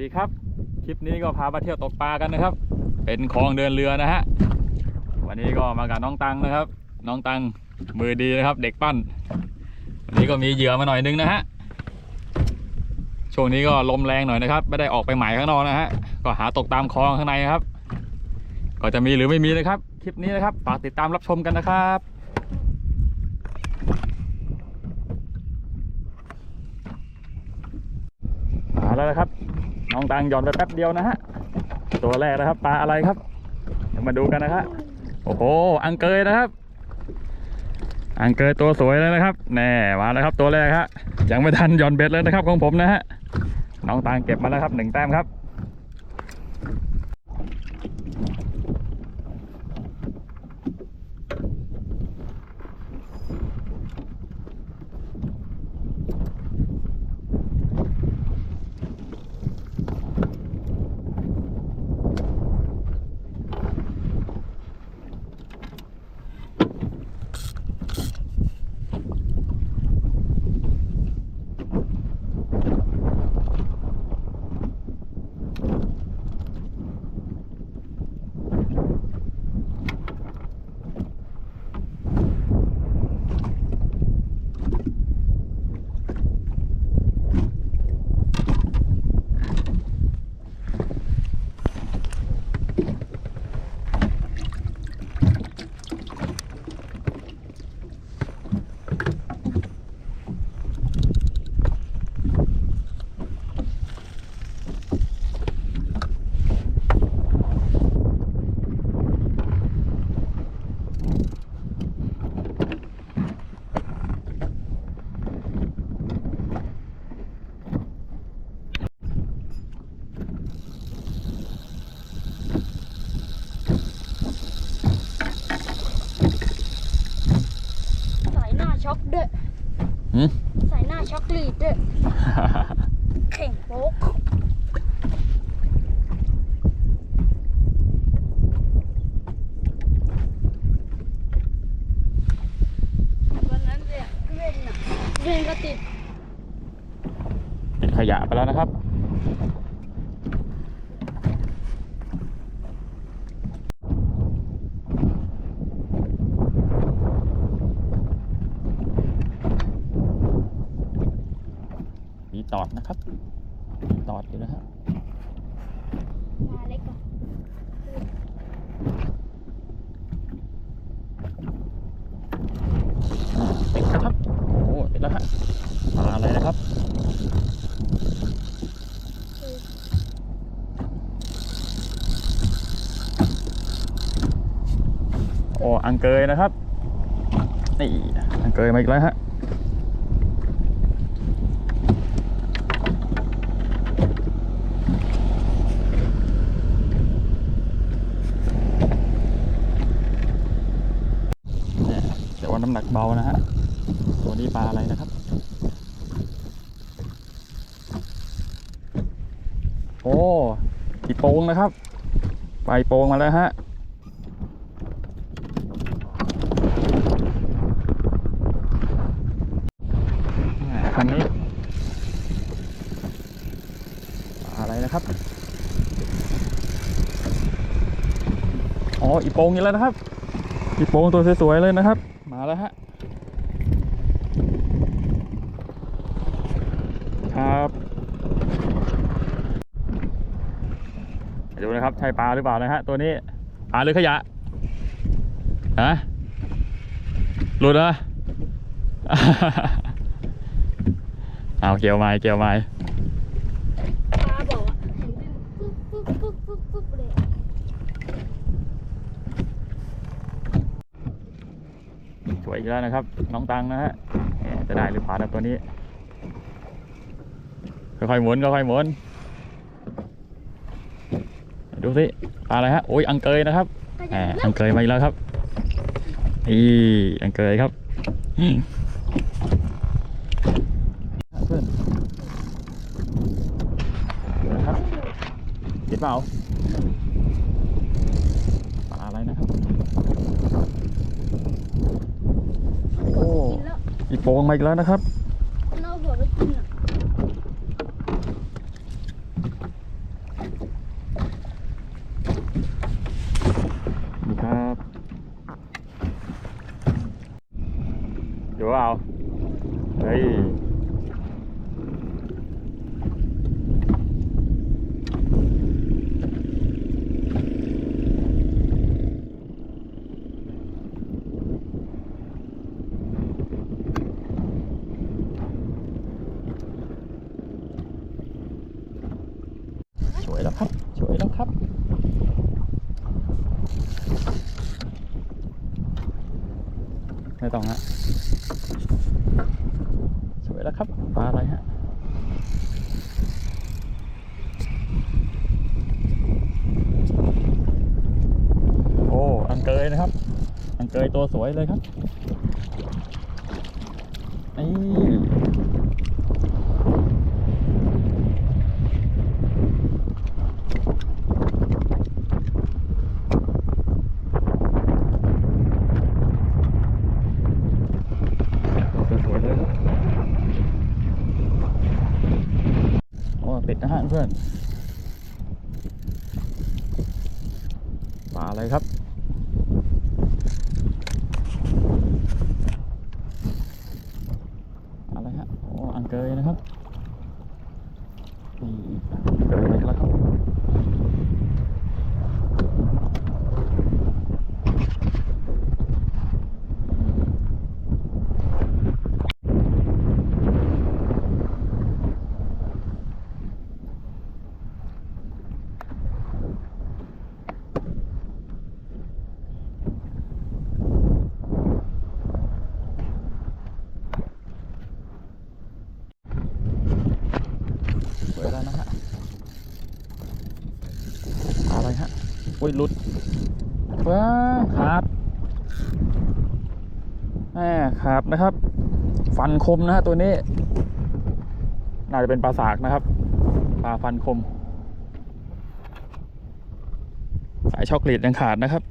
สวัสดีครับ คลิปนี้ก็พามาเที่ยวตกปลากันนะครับ เป็นคลองเดินเรือนะฮะ วันนี้ก็มากับน้องตังนะครับ น้องตังมือดีนะครับ เด็กปั้น วันนี้ก็มีเหยื่อมาหน่อยนึงนะฮะ ช่วงนี้ก็ลมแรงหน่อยนะครับ ไม่ได้ออกไปหมายข้างนอกนะฮะ ก็หาตกตามคลองข้างในครับ ก็จะมีหรือไม่มีนะครับ คลิปนี้นะครับ ฝากติดตามรับชมกันนะครับมาแล้วนะครับ น้องตังหย่อนไปแป๊บเดียวนะฮะ ตัวแรกนะครับ ปลาอะไรครับ เดี๋ยวมาดูกันนะครับโอ้โห อังเกยนะครับ อังเกยตัวสวยเลยนะครับ แน่มาแล้วครับตัวแรกฮะ ยังไม่ทันหย่อนเบ็ดเลยนะครับของผมนะฮะ น้องตังเก็บมาแล้วครับหนึ่งแต้มครับ ด้วยหืมใส่หน้าช็อกลีดด้วยเข่งโป๊กวันนั้นเนี่ยเว้นน่ะเว้นก็ติดติดขยะไปแล้วนะครับ มีตอดนะ ครับมีตอดอยู่นะฮะมาเล็กก่อนอ่าติดนะครับ โอ้โหติดแล้วฮะปลาอะไรนะครับโอ้อังเกยนะครับ นี่อังเกยมาอีกแล้วฮะ เนี่ยแต่ว่าน้ำหนักเบานะฮะ ตัวนี้ปลาอะไรนะครับ โอ้ปีโปงนะครับ ไปโปงมาแล้วฮะคันนี้ปลาอะไรนะครับ อ๋อ อีโปงอีกแล้วนะครับ อีโปงตัวสวยๆเลยนะครับ แล้วฮะครับดูนะครับใช่ปลาหรือเปล่านะฮะตัวนี้ปลาหรือขยะฮะหลุดเหรอ เอาเกี่ยวไม้เกี่ยวไม้ ปลาบอกอะเห็นเป็นปุ๊บปุ๊บปุ๊บปุ๊บปุ๊บเลย สวย อีกแล้วนะครับ น้องตังนะฮะจะได้หรือเปล่านะตัวนี้ ค่อยๆหมุนค่อยๆหมุนดูสิปลาอะไรฮะโอ้ยอังเกยนะครับแหมอังเกยมาอีกแล้วครับอีอังเกยครับเพื่อนนะครับติดเปล่า โป่งมาอีกแล้วนะครับนี่ครับ เดี๋ยวเอา เฮ้ย ไม่ต้องฮะสวยแล้วครับปลาอะไรฮะโอ้อังเกยนะครับ อังเกยตัวสวยเลยครับนี่ตัวสวยเลยครับโอ้ติดนะฮะ เพื่อนปลาอะไรครับ อะไรฮะ โอ้ อังเกยนะครับนี่อังเกยเลยแล้วครับ สวยแล้วนะฮะ อะไรฮะ อุ้ ยหลุดว้าขาดแหมขาดนะครับ ฟันคมนะฮะตัวนี้ น่าจะเป็นปลาสากนะครับปลาฟันคม สายช็อกโกแลตยังขาดนะครับ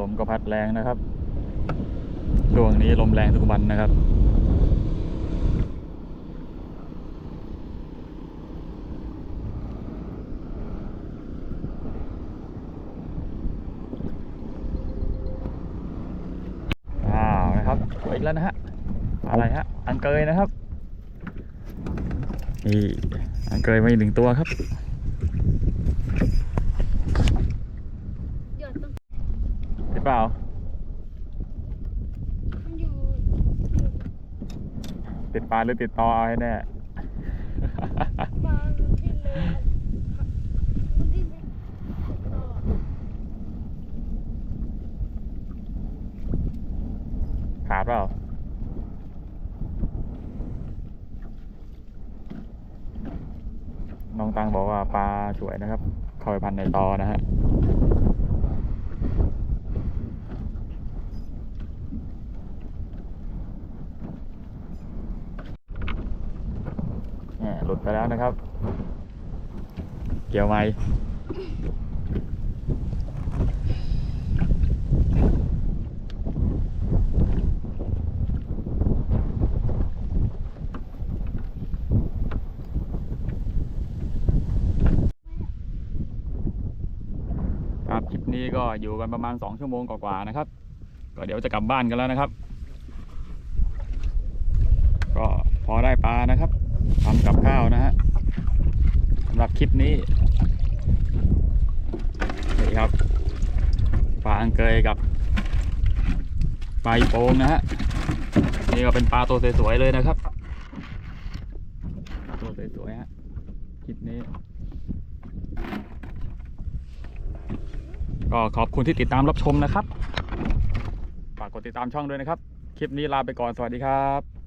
ลมก็พัดแรงนะครับช่วงนี้ลมแรงทุกวันนะครับ อ้าวนะครับสวย อีกแล้วนะฮะอะไรฮะ อังเกยนะครับนี่อังเกยมาอีกหนึ่งตัวครับหยดตรงเห็นเปล่ามันอยู่ติดปลาหรือติดตอเอาให้แน่ปลามันดิ้นเลยมันดิ้นเลยต่อ ขาดเปล่า น้องตังบอกว่าปลา สวยนะครับคอยพันในตอนะฮะหลุดไปแล้วนะครับ เกี่ยวไหม ครับคลิป นี้ก็อยู่กันประมาณ 2 ชั่วโมงกว่าๆนะครับ ก็เดี๋ยวจะกลับบ้านกันแล้วนะครับ ก็พอได้ปลานะครับทำกับข้าวนะฮะสำหรับคลิปนี้นี่ครับปลาอังเกยกับปลาอีโปงนะฮะนี่ก็เป็นปลาตัวสวยๆเลยนะครับ ตัวสวยๆฮะคลิปนี้ ก็ขอบคุณที่ติดตามรับชมนะครับ ฝากกดติดตามช่องด้วยนะครับ คลิปนี้ลาไปก่อนสวัสดีครับ